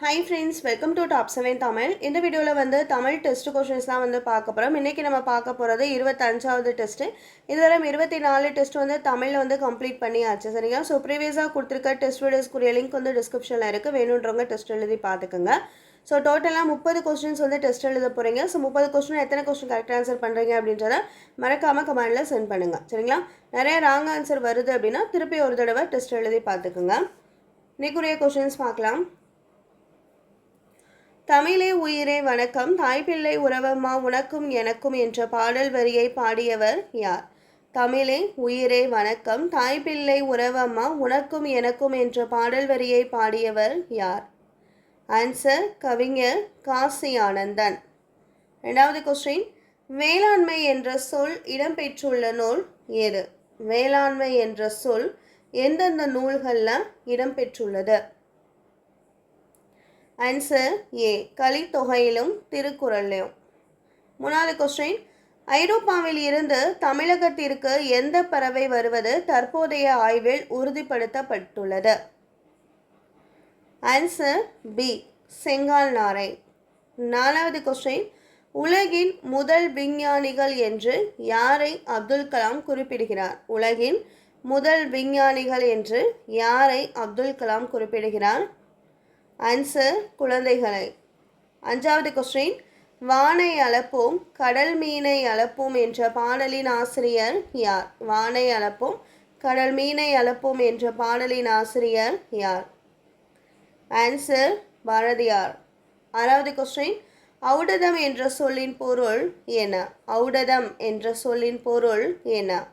Hi friends welcome to top seven Tamil இந்த வீடியோவில் வந்து தமிழ் டெஸ்ட் கொஷின்ஸ் தான் வந்து பார்க்க போகிறோம் இன்றைக்கி நம்ம பார்க்க போகிறது இருபத்தஞ்சாவது டெஸ்ட்டு இதுவரை இருபத்தி நாலு டெஸ்ட் வந்து தமிழில் வந்து கம்ப்ளீட் பண்ணியாச்சு. சரிங்களா? ஸோ ப்ரீவியஸாக கொடுத்துருக்க டெஸ்ட் வீடியோஸ்க்குரிய லிங்க் வந்து டிஸ்கிரிப்ஷனில் இருக்குது வேணுன்றவங்க டெஸ்ட் எழுதி பார்த்துக்கோங்க. ஸோ டோட்டலாக முப்பது கொஸ்டின்ஸ் வந்து டெஸ்ட் எழுத போகிறீங்க ஸோ முப்பது கொஸ்டின் எத்தனை கொஸ்டின் கரெக்டாக ஆன்சர் பண்ணுறீங்க அப்படின்றத மறக்காமல் கமெண்டில் சென்ட் பண்ணுங்கள் சரிங்களா? நிறைய ராங் ஆன்சர் வருது அப்படின்னா திருப்பி ஒரு தடவை டெஸ்ட் எழுதி பார்த்துக்குங்க. இன்னைக்குரிய கொஸ்டின்ஸ் பார்க்கலாம். தமிழே உயிரே வணக்கம். தாய்பிள்ளை உறவம்மா உனக்கும் எனக்கும் என்ற பாடல் வரியை பாடியவர் யார்? தமிழே உயிரே வணக்கம். தாய்பிள்ளை உறவம்மா உனக்கும் எனக்கும் என்ற பாடல் வரியை பாடியவர் யார்? ஆன்சர் கவிஞர் காசி ஆனந்தன் ரெண்டாவது கொஸ்டின் வேளாண்மை என்ற சொல் இடம்பெற்றுள்ள நூல் எது? வேளாண்மை என்ற சொல் எந்தெந்த நூல்களில் இடம்பெற்றுள்ளது? ஆன்சர் ஏ கலித்தொகையிலும் திருக்குறளிலும் மூணாவது கொஸ்டின் ஐரோப்பாவில் இருந்து தமிழகத்திற்கு எந்த பறவை வருவது தற்போதைய ஆய்வில் உறுதிப்படுத்தப்பட்டுள்ளது? ஆன்சர் பி செங்கால் நாரை. நாலாவது கொஸ்டின் உலகின் முதல் விஞ்ஞானிகள் என்று யாரை அப்துல் கலாம் குறிப்பிடுகிறார்? உலகின் முதல் விஞ்ஞானிகள் என்று யாரை அப்துல் கலாம் குறிப்பிடுகிறார்? ஆன்சர் குழந்தைகளை. அஞ்சாவது கொஸ்டின் வானை அளப்போம் கடல் மீனை அளப்போம் என்ற பாடலின் ஆசிரியர் யார்? வானை அளப்போம் கடல் மீனை அளப்போம் என்ற பாடலின் ஆசிரியர் யார்? ஆன்சர் பாரதியார். ஆறாவது கொஸ்டின் ஔடதம் என்ற சொல்லின் பொருள் என்ன? ஔடதம் என்ற சொல்லின் பொருள் என்ன?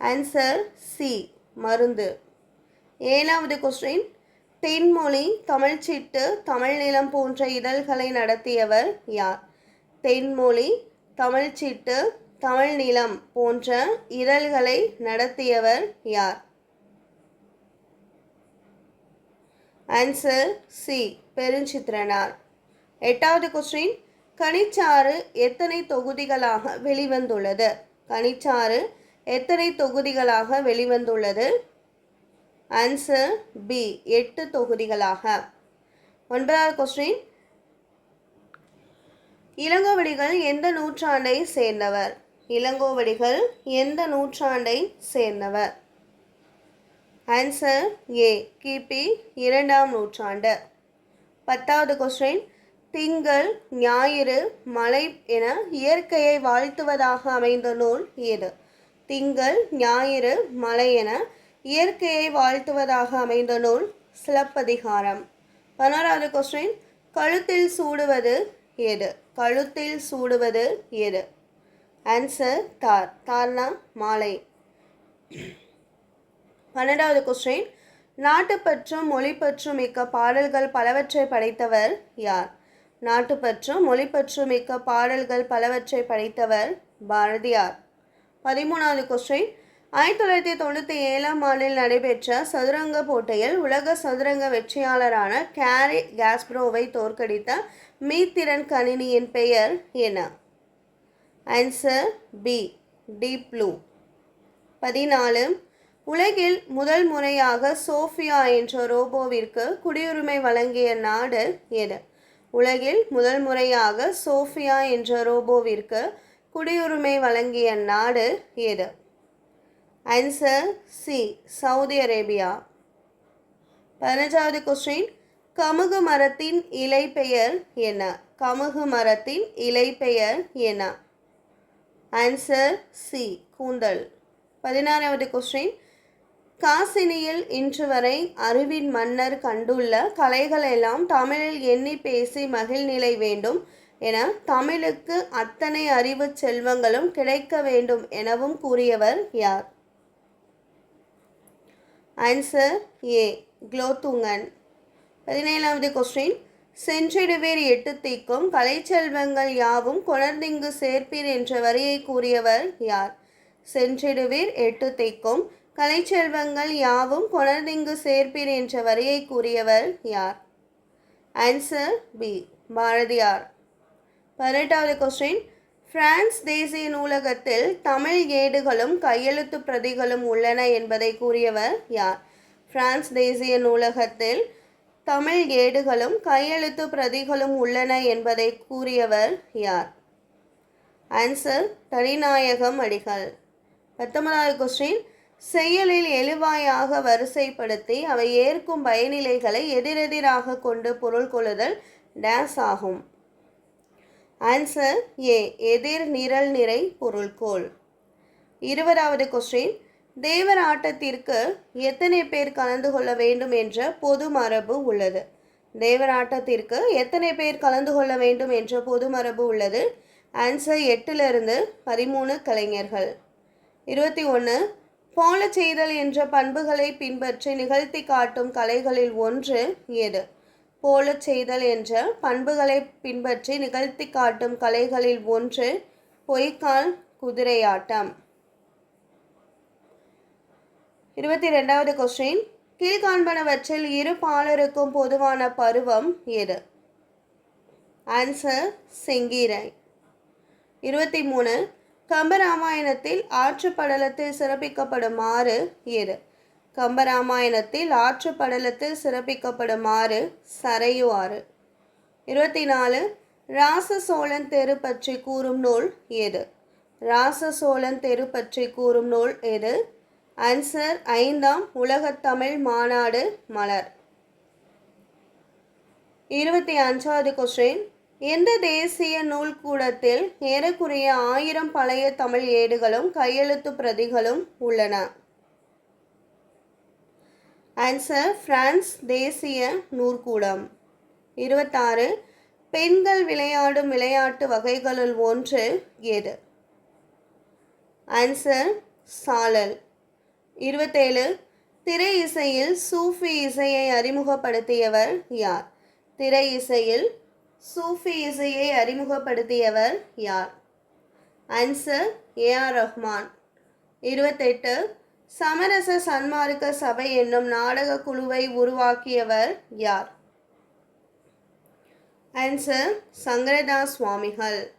ஆன்சர் சி மருந்து. ஏழாவது கொஸ்டின் தென்மொழி தமிழ்ச்சிட்டு தமிழ்நிலம் போன்ற இதழ்களை நடத்தியவர் யார்? தென்மொழி தமிழ்ச்சிட்டு தமிழ்நிலம் போன்ற இதழ்களை நடத்தியவர் யார்? Answer C Perunchithiranar. எட்டாவது கொஸ்டின் கனிச்சாறு எத்தனை தொகுதிகளாக வெளிவந்துள்ளது? கனிச்சாறு எத்தனை தொகுதிகளாக வெளிவந்துள்ளது? ஆன்சர் பி எட்டு தொகுதிகளாக. ஒன்பதாவது கொஸ்டின் இளங்கோவடிகள் எந்த நூற்றாண்டை சேர்ந்தவர்? இளங்கோவடிகள் எந்த நூற்றாண்டை சேர்ந்தவர்? ஆன்சர் ஏ கிபி இரண்டாம் நூற்றாண்டு. பத்தாவது கொஸ்டின் திங்கள் ஞாயிறு மலை என இயற்கையை வாழ்த்துவதாக அமைந்த நூல் எது திங்கள் ஞாயிறு மலை என இயற்கையை வாழ்த்துவதாக அமைந்த நூல் சிலப்பதிகாரம். பன்னெண்டாவது கொஸ்டின் கழுத்தில் சூடுவது எது? கழுத்தில் சூடுவது எது? ஆன்சர் தார். தார்னா மாலை. பன்னெண்டாவது கொஸ்டின் நாட்டுப்பற்றும் மொழிப்பற்றும் மிக்க பாடல்கள் பலவற்றை படைத்தவர் யார்? நாட்டுப்பற்றும் மொழிப்பற்றும் மிக்க பாடல்கள் பலவற்றை படைத்தவர் பாரதியார். பதிமூணாவது கொஸ்டின் ஆயிரத்தி தொள்ளாயிரத்தி தொண்ணூற்றி ஏழாம் ஆண்டில் நடைபெற்ற சதுரங்க போட்டியில் உலக சதுரங்க வெற்றியாளரான கேரி காஸ்ப்ரோவை தோற்கடித்த மீத்திறன் கணினியின் பெயர் என்ன? ஆன்சர் பி டீப் ப்ளூ பதினாலு உலகில் முதல் முறையாக சோஃபியா என்ற ரோபோவிற்கு குடியுரிமை வழங்கிய நாடு எது? உலகில் முதல் முறையாக சோஃபியா என்ற ரோபோவிற்கு குடியுரிமை வழங்கிய நாடு எது? ஆன்சர் சி சவுதி அரேபியா பதினஞ்சாவது கொஸ்டின் கமுகு மரத்தின் இலை பெயர் என்ன? கமுகு மரத்தின் இலை பெயர் என்ன? ஆன்சர் சி கூந்தல். பதினாறாவது கொஸ்டின் காசினியில் இன்று வரை அறிவின் மன்னர் கண்டுள்ள கலைகள் எல்லாம் தமிழில் எண்ணி பேசி மகிழ்நிலை வேண்டும் என தமிழுக்கு அத்தனை அறிவு செல்வங்களும் கிடைக்க வேண்டும் எனவும் கூறியவர் யார்? ஆன்சர் ஏ குலோத்துங்கன் பதினேழாவது கொஸ்டின் சென்றிடுவேர் எட்டு தீக்கும் கலைச்செல்வங்கள் யாவும் கொணர்ந்திங்கு சேர்ப்பீர் என்ற வரியை கூறியவர் யார்? சென்றிடுவீர் எட்டு தீக்கும் கலைச்செல்வங்கள் யாவும் கொணர்ந்திங்கு சேர்ப்பீர் என்ற வரியை கூறியவர் யார்? Answer B Bharathiyar. பதினெட்டாவது கொஸ்டின் பிரான்ஸ் தேசிய நூலகத்தில் தமிழ் ஏடுகளும் கையெழுத்து பிரதிகளும் உள்ளன என்பதை கூறியவர் யார்? பிரான்ஸ் தேசிய நூலகத்தில் தமிழ் ஏடுகளும் கையெழுத்து பிரதிகளும் உள்ளன என்பதை கூறியவர் யார்? ஆன்சர் தனிநாயகம் அடிகள். பத்தொன்பதாவது கொஸ்டின் செயலில் எழுவாயாக வரிசைப்படுத்தி அவை ஏற்கும் பயனிலைகளை எதிரெதிராக கொண்டு பொருள் கொள்ளுதல் டேஸ் ஆகும். ஆன்சர் ஏ எதிர் நிரல் நிறை பொருள்கோள். இருபதாவது கொஸ்டின் தேவர் ஆட்டத்திற்கு எத்தனை பேர் கலந்து கொள்ள வேண்டும் என்ற பொது மரபு உள்ளது. தேவர் ஆட்டத்திற்கு எத்தனை பேர் கலந்து கொள்ள வேண்டும் என்ற பொது மரபு உள்ளது. ஆன்சர் எட்டிலிருந்து பதிமூணு கலைஞர்கள். இருபத்தி ஒன்று போல செய்தல் என்ற பண்புகளை பின்பற்றி நிகழ்த்தி காட்டும் கலைகளில் ஒன்று எது? போல செய்தல் என்ற பண்புகளை பின்பற்றி நிகழ்த்தி காட்டும் கலைகளில் ஒன்று பொய்க்கால் குதிரையாட்டம். இருபத்தி ரெண்டாவது கொஸ்டின் கீழ்காண்பனவற்றில் இரு பாலருக்கும் பொதுவான பருவம் எது? ஆன்சர் செங்கீரை. இருபத்தி மூணு. கம்பராமாயணத்தில் ஆற்றுப்படலத்தில் சிறப்பிக்கப்படுமாறு எது? கம்பராமாயணத்தில் ஆற்றுப்படலத்தில் சிறப்பிக்கப்படுமாறு சரையு ஆறு இருபத்தி நாலு ராச சோழன் தெரு பற்றி கூறும் நூல் எது? ராச சோழன் தெரு பற்றி கூறும் நூல் எது? ஆன்சர் ஐந்தாம் உலகத்தமிழ் மாநாடு மலர். இருபத்தி அஞ்சாவது கொஸ்டின் எந்த தேசிய நூல்கூடத்தில் ஏறக்குறைய ஆயிரம் பழைய தமிழ் ஏடுகளும் கையெழுத்து பிரதிகளும் உள்ளன? ஆன்சர் பிரான்ஸ் தேசிய நூற்கூடம். இருபத்தாறு பெண்கள் விளையாடும் விளையாட்டு வகைகளுள் ஒன்று எது? ஆன்சர் சாலல். இருபத்தேழு திரை இசையில் சூஃபி இசையை அறிமுகப்படுத்தியவர் யார்? திரை இசையில் சூஃபி இசையை அறிமுகப்படுத்தியவர் யார்? Answer A R Rahman. இருபத்தெட்டு சமரச சன்மார்க்க சபை என்னும் நாடக குழுவை உருவாக்கியவர் யார்? ஆன்சர் சங்கரதாஸ் சுவாமிகள்.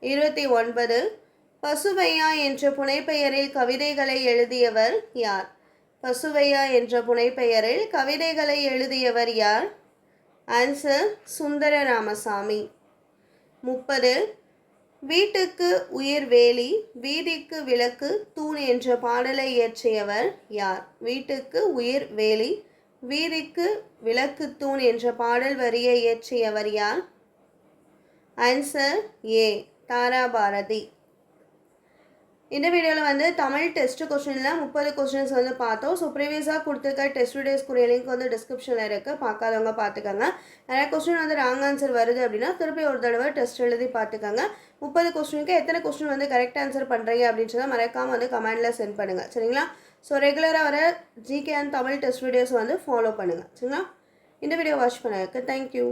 இருபத்தி ஒன்பது பசுவையா என்ற புனைப்பெயரில் கவிதைகளை எழுதியவர் யார்? பசுவையா என்ற புனைப்பெயரில் கவிதைகளை எழுதியவர் யார்? ஆன்சர் சுந்தர ராமசாமி முப்பது வீட்டுக்கு உயிர் வேலி வீதிக்கு விளக்கு தூண் என்ற பாடலை இயற்றியவர் யார்? வீட்டுக்கு உயிர் வேலி வீதிக்கு விளக்கு தூண் என்ற பாடல் வரியை இயற்றியவர் யார்? ஆன்சர் ஏ தாரா பாரதி இந்த வீடியோவில் வந்து தமிழ் டெஸ்ட் கொஸ்டினில் முப்பது கொஸ்டின்ஸ் வந்து பார்த்தோம். ஸோ ப்ரீவியஸாக கொடுத்துருக்க டெஸ்ட் வீடியோஸ்க்குரிய லிங்க் வந்து டிஸ்கிரிப்ஷனில் இருக்குது பார்க்காதவங்க பார்த்துக்கோங்க. நிறைய கொஸ்டின் வந்து ராங் ஆன்சர் வருது அப்படின்னா திருப்பி ஒரு தடவை டெஸ்ட் எழுதி பார்த்துக்கோங்க. முப்பது கொஸ்டினுக்கு எத்தனை கொஸ்டின் வந்து கரெக்ட் ஆன்சர் பண்ணுறீங்க அப்படின்றத மறக்காமல் வந்து கமெண்டில் சென்ட் பண்ணுங்கள் சரிங்களா? ஸோ ரெகுலராக வர GK and Tamil test videos வந்து ஃபாலோ பண்ணுங்கள் சரிங்களா? இந்த வீடியோ வாட்ச் பண்ணதுக்கு தேங்க்யூ